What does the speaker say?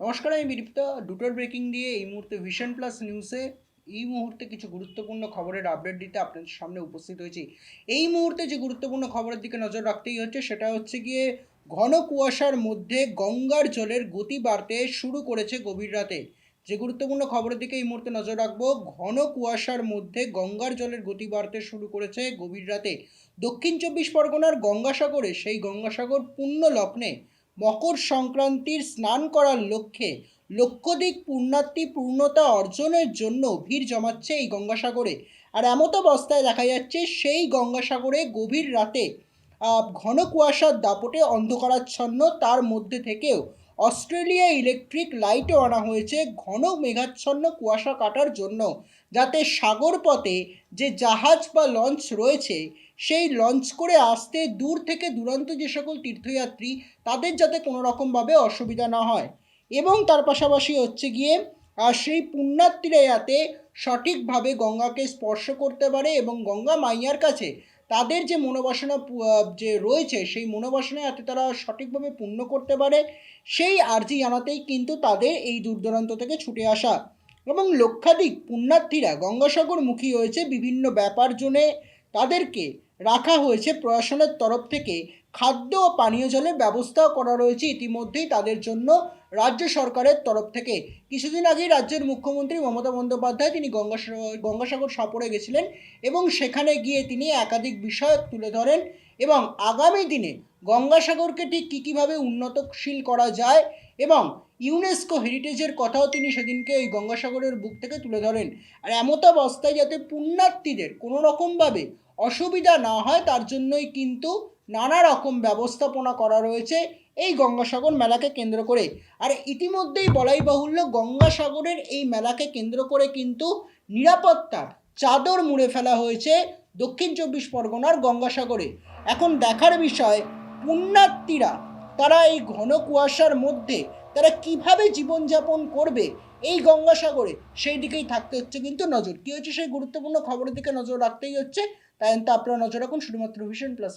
নমস্কার, আমি বিদীপ্তা। দুটোর ব্রেকিং দিয়ে এই মুহূর্তে ভিশন প্লাস নিউজে এই মুহূর্তে কিছু গুরুত্বপূর্ণ খবরের আপডেট দিতে আপনাদের সামনে উপস্থিত হয়েছি। এই মুহূর্তে যে গুরুত্বপূর্ণ খবরের দিকে নজর রাখতেই হচ্ছে, সেটা হচ্ছে গিয়ে ঘন কুয়াশার মধ্যে গঙ্গার জলের গতি বাড়তে শুরু করেছে গভীর রাতে। যে গুরুত্বপূর্ণ খবরের দিকে এই মুহূর্তে নজর রাখব, ঘন কুয়াশার মধ্যে গঙ্গার জলের গতি বাড়তে শুরু করেছে গভীর রাতে। দক্ষিণ চব্বিশ পরগনার গঙ্গাসাগরে, সেই গঙ্গাসাগর পূর্ণ লগ্নে মকর সংক্রান্তির স্নান করার লক্ষ্যে লক্ষাধিক পুণ্যার্থী পূর্ণতা অর্জনের জন্য ভিড় জমাচ্ছে এই গঙ্গাসাগরে। আর এমত অবস্থায় দেখা যাচ্ছে, সেই গঙ্গাসাগরে গভীর রাতে ঘন কুয়াশার দাপটে অন্ধকারাচ্ছন্ন তার মধ্যে থেকেও অস্ট্রেলিয়া ইলেকট্রিক লাইটও আনা হয়েছে ঘন মেঘাচ্ছন্ন কুয়াশা কাটার জন্য, যাতে সাগর পথে যে জাহাজ বা লঞ্চ রয়েছে, সেই লঞ্চ করে আসতে দূর থেকে দূরান্ত যে সকল তীর্থযাত্রী, তাদের যাতে কোনো রকমভাবে অসুবিধা না হয়। এবং তার পাশাপাশি হচ্ছে গিয়ে আর সেই পুণ্যার্থীরা যাতে সঠিকভাবে গঙ্গাকে স্পর্শ করতে পারে এবং গঙ্গা মাইয়ার কাছে তাদের যে মনোবাসনা যে রয়েছে, সেই মনোবাসনা যাতে তারা সঠিকভাবে পূর্ণ করতে পারে, সেই আর্জি জানাতেই কিন্তু তাদের এই দূর দূরান্ত থেকে ছুটে আসা। এবং লক্ষাধিক পুণ্যার্থীরা গঙ্গাসাগরমুখী হয়েছে বিভিন্ন ব্যাপার জন্যে তাদেরকে রাখা হয়েছে প্রশাসনের তরফ থেকে। খাদ্য ও পানীয় জলের ব্যবস্থাও করা রয়েছে ইতিমধ্যেই তাদের জন্য রাজ্য সরকারের তরফ থেকে। কিছুদিন আগেই রাজ্যের মুখ্যমন্ত্রী মমতা বন্দ্যোপাধ্যায় তিনি গঙ্গাসাগর গঙ্গাসাগর সফরে গেছিলেন এবং সেখানে গিয়ে তিনি একাধিক বিষয় তুলে ধরেন এবং আগামী দিনে গঙ্গাসাগরকে ঠিক কী কীভাবে উন্নতশীল করা যায় এবং ইউনেস্কো হেরিটেজের কথাও তিনি সেদিনকে ওই গঙ্গাসাগরের বুক থেকে তুলে ধরেন। আর এমত অবস্থায় যাতে পুণ্যার্থীদের কোনো রকমভাবে অসুবিধা না হয়, তার জন্যই কিন্তু নানা রকম ব্যবস্থাপনা করা রয়েছে এই গঙ্গাসাগর মেলাকে কেন্দ্র করে। আর ইতিমধ্যেই বলাই বাহুল্য গঙ্গাসাগরের এই মেলাকে কেন্দ্র করে কিন্তু নিরাপত্তার চাদর মুড়ে ফেলা হয়েছে দক্ষিণ চব্বিশ পরগনার গঙ্গাসাগরে। এখন দেখার বিষয়, পুণ্যার্থীরা তারা এই ঘন কুয়াশার মধ্যে তারা কীভাবে জীবনযাপন করবে এই গঙ্গাসাগরে সেই দিকেই থাকতে হচ্ছে কিন্তু নজর। কী হচ্ছে সেই গুরুত্বপূর্ণ খবরের দিকে নজর রাখতেই হচ্ছে, তাই তো আপনারা নজর রাখুন। শুধুমাত্র ভিশন প্লাস